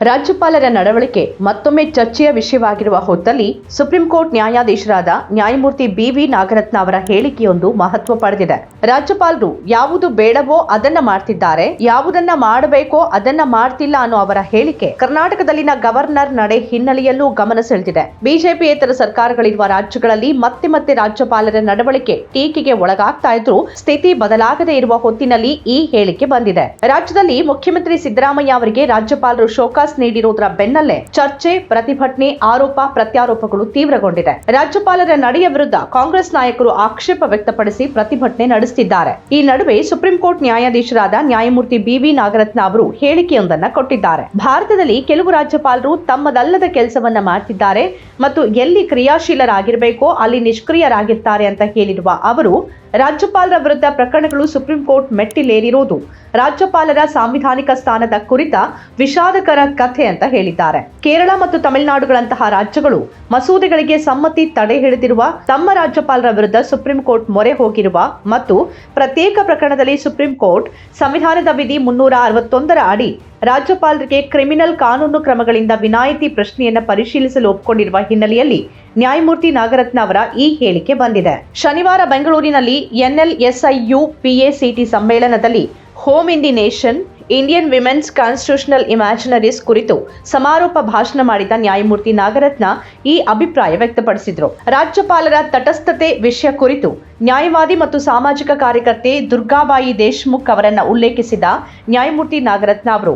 ರಾಜ್ಯಪಾಲರ ನಡವಳಿಕೆ ಮತ್ತೊಮ್ಮೆ ಚರ್ಚೆಯ ವಿಷಯವಾಗಿರುವ ಹೊತ್ತಲ್ಲಿ ಸುಪ್ರೀಂ ಕೋರ್ಟ್ ನ್ಯಾಯಾಧೀಶರಾದ ನ್ಯಾಯಮೂರ್ತಿ ಬಿವಿ ನಾಗರತ್ನ ಅವರ ಹೇಳಿಕೆಯೊಂದು ಮಹತ್ವ ಪಡೆದಿದೆ. ರಾಜ್ಯಪಾಲರು ಯಾವುದು ಬೇಡವೋ ಅದನ್ನ ಮಾಡ್ತಿದ್ದಾರೆ, ಯಾವುದನ್ನ ಮಾಡಬೇಕೋ ಅದನ್ನ ಮಾಡ್ತಿಲ್ಲ ಅನ್ನೋ ಅವರ ಹೇಳಿಕೆ ಕರ್ನಾಟಕದಲ್ಲಿನ ಗವರ್ನರ್ ನಡೆ ಹಿನ್ನೆಲೆಯಲ್ಲೂ ಗಮನ ಸೆಳೆದಿದೆ. ಬಿಜೆಪಿಯೇತರ ಸರ್ಕಾರಗಳಿರುವ ರಾಜ್ಯಗಳಲ್ಲಿ ಮತ್ತೆ ಮತ್ತೆ ರಾಜ್ಯಪಾಲರ ನಡವಳಿಕೆ ಟೀಕೆಗೆ ಒಳಗಾಗ್ತಾ ಇದ್ರೂ ಸ್ಥಿತಿ ಬದಲಾಗದೇ ಇರುವ ಹೊತ್ತಿನಲ್ಲಿ ಈ ಹೇಳಿಕೆ ಬಂದಿದೆ. ರಾಜ್ಯದಲ್ಲಿ ಮುಖ್ಯಮಂತ್ರಿ ಸಿದ್ದರಾಮಯ್ಯ ಅವರಿಗೆ ರಾಜ್ಯಪಾಲರು ಶೋಕಾಸ್ ನೀಡಿರುವುದರ ಬೆನ್ನಲ್ಲೇ ಚರ್ಚೆ, ಪ್ರತಿಭಟನೆ, ಆರೋಪ, ಪ್ರತ್ಯಾರೋಪಗಳು ತೀವ್ರಗೊಂಡಿದೆ. ರಾಜ್ಯಪಾಲರ ನಡೆಯ ವಿರುದ್ಧ ಕಾಂಗ್ರೆಸ್ ನಾಯಕರು ಆಕ್ಷೇಪ ವ್ಯಕ್ತಪಡಿಸಿ ಪ್ರತಿಭಟನೆ ನಡೆಸುತ್ತಿದ್ದಾರೆ. ಈ ನಡುವೆ ಸುಪ್ರೀಂ ಕೋರ್ಟ್ ನ್ಯಾಯಾಧೀಶರಾದ ನ್ಯಾಯಮೂರ್ತಿ ಬಿವಿ ನಾಗರತ್ನ ಅವರು ಹೇಳಿಕೆಯೊಂದನ್ನ ಕೊಟ್ಟಿದ್ದಾರೆ. ಭಾರತದಲ್ಲಿ ಕೆಲವು ರಾಜ್ಯಪಾಲರು ತಮ್ಮದಲ್ಲದ ಕೆಲಸವನ್ನ ಮಾಡ್ತಿದ್ದಾರೆ ಮತ್ತು ಎಲ್ಲಿ ಕ್ರಿಯಾಶೀಲರಾಗಿರಬೇಕೋ ಅಲ್ಲಿ ನಿಷ್ಕ್ರಿಯರಾಗಿರ್ತಾರೆ ಅಂತ ಹೇಳಿರುವ ಅವರು ರಾಜ್ಯಪಾಲರ ವಿರುದ್ಧ ಪ್ರಕರಣಗಳು ಸುಪ್ರೀಂ ಕೋರ್ಟ್ ಮೆಟ್ಟಿಲೇರಿರುವುದು. ರಾಜ್ಯಪಾಲರ ಸಾಂವಿಧಾನಿಕ ಸ್ಥಾನದ ಕುರಿತ ವಿಷಾದಕರ ಕಥೆ ಅಂತ ಹೇಳಿದ್ದಾರೆ. ಕೇರಳ ಮತ್ತು ತಮಿಳುನಾಡುಗಳಂತಹ ರಾಜ್ಯಗಳು ಮಸೂದೆಗಳಿಗೆ ಸಮ್ಮತಿ ತಡೆ ಹಿಡಿದಿರುವ ತಮ್ಮ ರಾಜ್ಯಪಾಲರ ವಿರುದ್ಧ ಸುಪ್ರೀಂ ಕೋರ್ಟ್ ಮೊರೆ ಹೋಗಿರುವ ಮತ್ತು ಪ್ರತ್ಯೇಕ ಪ್ರಕರಣದಲ್ಲಿ ಸುಪ್ರೀಂ ಕೋರ್ಟ್ ಸಂವಿಧಾನದ ವಿಧಿ ಮುನ್ನೂರ ಅರವತ್ತೊಂದರ ಅಡಿ ರಾಜ್ಯಪಾಲರಿಗೆ ಕ್ರಿಮಿನಲ್ ಕಾನೂನು ಕ್ರಮಗಳಿಂದ ವಿನಾಯಿತಿ ಪ್ರಶ್ನೆಯನ್ನು ಪರಿಶೀಲಿಸಲು ಒಪ್ಪಿಕೊಂಡಿರುವ ಹಿನ್ನೆಲೆಯಲ್ಲಿ ನ್ಯಾಯಮೂರ್ತಿ ನಾಗರತ್ನ ಅವರ ಈ ಹೇಳಿಕೆ ಬಂದಿದೆ. ಶನಿವಾರ ಬೆಂಗಳೂರಿನಲ್ಲಿ ಎನ್ಎಲ್ಎಸ್ಐಯು ಪಿಎಸಿಟಿ ಸಮ್ಮೇಳನದಲ್ಲಿ home in the nation Indian women's constitutional imaginaries ಕುರಿತು ಸಮಾರೋಪ ಭಾಷಣ ಮಾಡಿದ ನ್ಯಾಯಮೂರ್ತಿ ನಾಗರತ್ನ ಈ ಅಭಿಪ್ರಾಯ ವ್ಯಕ್ತಪಡಿಸಿದರು. ರಾಜ್ಯಪಾಲರ ತಟಸ್ಥತೆ ವಿಷಯ ಕುರಿತು ನ್ಯಾಯವಾದಿ ಮತ್ತು ಸಾಮಾಜಿಕ ಕಾರ್ಯಕರ್ತೆ ದುರ್ಗಾಬಾಯಿ ದೇಶ್ಮುಖ್ ಅವರನ್ನು ಉಲ್ಲೇಖಿಸಿದ ನ್ಯಾಯಮೂರ್ತಿ ನಾಗರತ್ನ ಅವರು,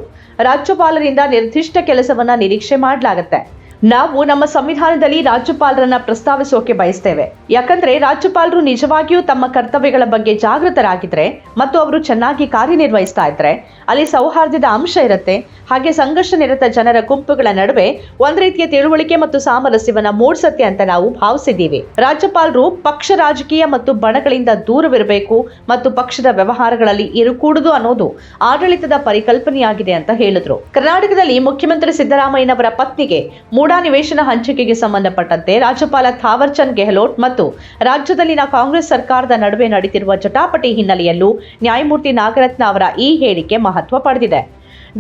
ರಾಜ್ಯಪಾಲರಿಂದ ನಿರ್ದಿಷ್ಟ ಕೆಲಸವನ್ನು ನಿರೀಕ್ಷೆ ಮಾಡಲಾಗುತ್ತೆ. ನಾವು ನಮ್ಮ ಸಂವಿಧಾನದಲ್ಲಿ ರಾಜ್ಯಪಾಲರನ್ನ ಪ್ರಸ್ತಾವಿಸೋಕೆ ಬಯಸ್ತೇವೆ. ಯಾಕಂದ್ರೆ ರಾಜ್ಯಪಾಲರು ನಿಜವಾಗಿಯೂ ತಮ್ಮ ಕರ್ತವ್ಯಗಳ ಬಗ್ಗೆ ಜಾಗೃತರಾಗಿದ್ರೆ ಮತ್ತು ಅವರು ಚೆನ್ನಾಗಿ ಕಾರ್ಯನಿರ್ವಹಿಸ್ತಾ ಇದ್ರೆ ಅಲ್ಲಿ ಸೌಹಾರ್ದದ ಅಂಶ ಇರುತ್ತೆ. ಹಾಗೆ ಸಂಘರ್ಷ ನಿರತ ಜನರ ಗುಂಪುಗಳ ನಡುವೆ ಒಂದ್ ರೀತಿಯ ತಿಳುವಳಿಕೆ ಮತ್ತು ಸಾಮರಸ್ಯವನ್ನ ಮೂಡಿಸತ್ತೆ ಅಂತ ನಾವು ಭಾವಿಸಿದ್ದೀವಿ. ರಾಜ್ಯಪಾಲರು ಪಕ್ಷ ರಾಜಕೀಯ ಮತ್ತು ಬಣಗಳಿಂದ ದೂರವಿರಬೇಕು ಮತ್ತು ಪಕ್ಷದ ವ್ಯವಹಾರಗಳಲ್ಲಿ ಇರಕೂಡುದು ಅನ್ನೋದು ಆಡಳಿತದ ಪರಿಕಲ್ಪನೆಯಾಗಿದೆ ಅಂತ ಹೇಳಿದ್ರು. ಕರ್ನಾಟಕದಲ್ಲಿ ಮುಖ್ಯಮಂತ್ರಿ ಸಿದ್ದರಾಮಯ್ಯನವರ ಪತ್ನಿಗೆ ಮೂಡಾ ನಿವೇಶನ ಹಂಚಿಕೆಗೆ ಸಂಬಂಧಪಟ್ಟಂತೆ ರಾಜ್ಯಪಾಲ ಥಾವರ್ಚಂದ್ ಗೆಹ್ಲೋಟ್ ಮತ್ತು ರಾಜ್ಯದಲ್ಲಿನ ಕಾಂಗ್ರೆಸ್ ಸರ್ಕಾರದ ನಡುವೆ ನಡೆದಿರುವ ಜಟಾಪಟಿ ಹಿನ್ನೆಲೆಯಲ್ಲೂ ನ್ಯಾಯಮೂರ್ತಿ ನಾಗರತ್ನ ಅವರ ಈ ಹೇಳಿಕೆ ಮಹತ್ವ ಪಡೆದಿದೆ.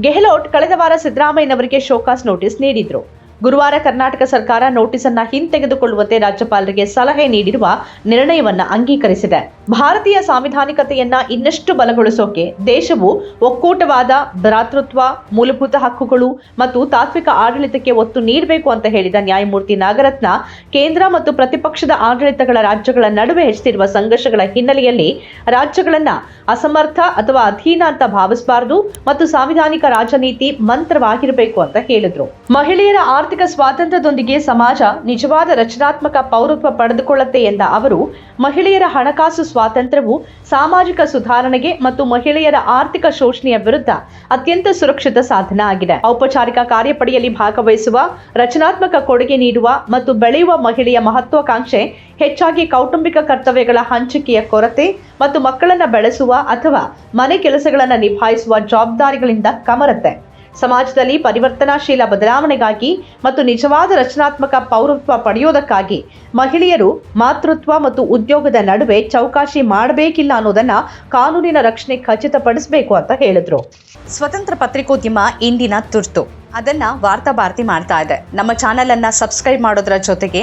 ಗೆಹ್ಲೋಟ್ ಕಳೆದ ವಾರ ಸಿದ್ದರಾಮಯ್ಯನವರಿಗೆ ಶೋಕಾಸ್ ನೋಟಿಸ್ ನೀಡಿದ್ರು. ಗುರುವಾರ ಕರ್ನಾಟಕ ಸರ್ಕಾರ ನೋಟಿಸ್ ಅನ್ನ ಹಿಂತೆಗೆದುಕೊಳ್ಳುವಂತೆ ರಾಜ್ಯಪಾಲರಿಗೆ ಸಲಹೆ ನೀಡಿರುವ ನಿರ್ಣಯವನ್ನ ಅಂಗೀಕರಿಸಿದೆ. ಭಾರತೀಯ ಸಾಂವಿಧಾನಿಕತೆಯನ್ನ ಇನ್ನಷ್ಟು ಬಲಗೊಳಿಸೋಕೆ ದೇಶವು ಒಕ್ಕೂಟವಾದ, ಭ್ರಾತೃತ್ವ, ಮೂಲಭೂತ ಹಕ್ಕುಗಳು ಮತ್ತು ತಾತ್ವಿಕ ಆಡಳಿತಕ್ಕೆ ಒತ್ತು ನೀಡಬೇಕು ಅಂತ ಹೇಳಿದ ನ್ಯಾಯಮೂರ್ತಿ ನಾಗರತ್ನ, ಕೇಂದ್ರ ಮತ್ತು ಪ್ರತಿಪಕ್ಷದ ಆಡಳಿತಗಳ ರಾಜ್ಯಗಳ ನಡುವೆ ಹೆಚ್ಚುತ್ತಿರುವ ಸಂಘರ್ಷಗಳ ಹಿನ್ನೆಲೆಯಲ್ಲಿ ರಾಜ್ಯಗಳನ್ನ ಅಸಮರ್ಥ ಅಥವಾ ಅಧೀನ ಅಂತ ಭಾವಿಸಬಾರದು ಮತ್ತು ಸಾಂವಿಧಾನಿಕ ರಾಜನೀತಿ ಮಂತ್ರವಾಗಿರಬೇಕು ಅಂತ ಹೇಳಿದ್ರು. ಮಹಿಳೆಯರ ಆರ್ಥಿಕ ಸ್ವಾತಂತ್ರ್ಯದೊಂದಿಗೆ ಸಮಾಜ ನಿಜವಾದ ರಚನಾತ್ಮಕ ಪೌರತ್ವ ಪಡೆದುಕೊಳ್ಳುತ್ತೆ ಎಂದ ಅವರು, ಮಹಿಳೆಯರ ಹಣಕಾಸು ಸ್ವಾತಂತ್ರ್ಯವು ಸಾಮಾಜಿಕ ಸುಧಾರಣೆಗೆ ಮತ್ತು ಮಹಿಳೆಯರ ಆರ್ಥಿಕ ಶೋಷಣೆಯ ವಿರುದ್ಧ ಅತ್ಯಂತ ಸುರಕ್ಷಿತ ಸಾಧನ ಆಗಿದೆ. ಔಪಚಾರಿಕ ಕಾರ್ಯಪಡೆಯಲ್ಲಿ ಭಾಗವಹಿಸುವ, ರಚನಾತ್ಮಕ ಕೊಡುಗೆ ನೀಡುವ ಮತ್ತು ಬೆಳೆಯುವ ಮಹಿಳೆಯ ಮಹತ್ವಾಕಾಂಕ್ಷೆ ಹೆಚ್ಚಾಗಿ ಕೌಟುಂಬಿಕ ಕರ್ತವ್ಯಗಳ ಹಂಚಿಕೆಯ ಕೊರತೆ ಮತ್ತು ಮಕ್ಕಳನ್ನು ಬೆಳೆಸುವ ಅಥವಾ ಮನೆ ಕೆಲಸಗಳನ್ನು ನಿಭಾಯಿಸುವ ಜವಾಬ್ದಾರಿಗಳಿಂದ ಕಮರತ್ತೆ. ಸಮಾಜದಲ್ಲಿ ಪರಿವರ್ತನಾಶೀಲ ಬದಲಾವಣೆಗಾಗಿ ಮತ್ತು ನಿಜವಾದ ರಚನಾತ್ಮಕ ಪೌರತ್ವ ಪಡೆಯೋದಕ್ಕಾಗಿ ಮಹಿಳೆಯರು ಮಾತೃತ್ವ ಮತ್ತು ಉದ್ಯೋಗದ ನಡುವೆ ಚೌಕಾಶಿ ಮಾಡಬೇಕಿಲ್ಲ ಅನ್ನೋದನ್ನ ಕಾನೂನಿನ ರಕ್ಷಣೆ ಖಚಿತಪಡಿಸಬೇಕು ಅಂತ ಹೇಳಿದ್ರು. ಸ್ವತಂತ್ರ ಪತ್ರಿಕೋದ್ಯಮ ಇಂದಿನ ತುರ್ತು. ಅದನ್ನ ವಾರ್ತಾ ಭಾರತಿ ಮಾಡ್ತಾ ಇದೆ. ನಮ್ಮ ಚಾನೆಲ್ ಅನ್ನ ಸಬ್ಸ್ಕ್ರೈಬ್ ಮಾಡೋದ್ರ ಜೊತೆಗೆ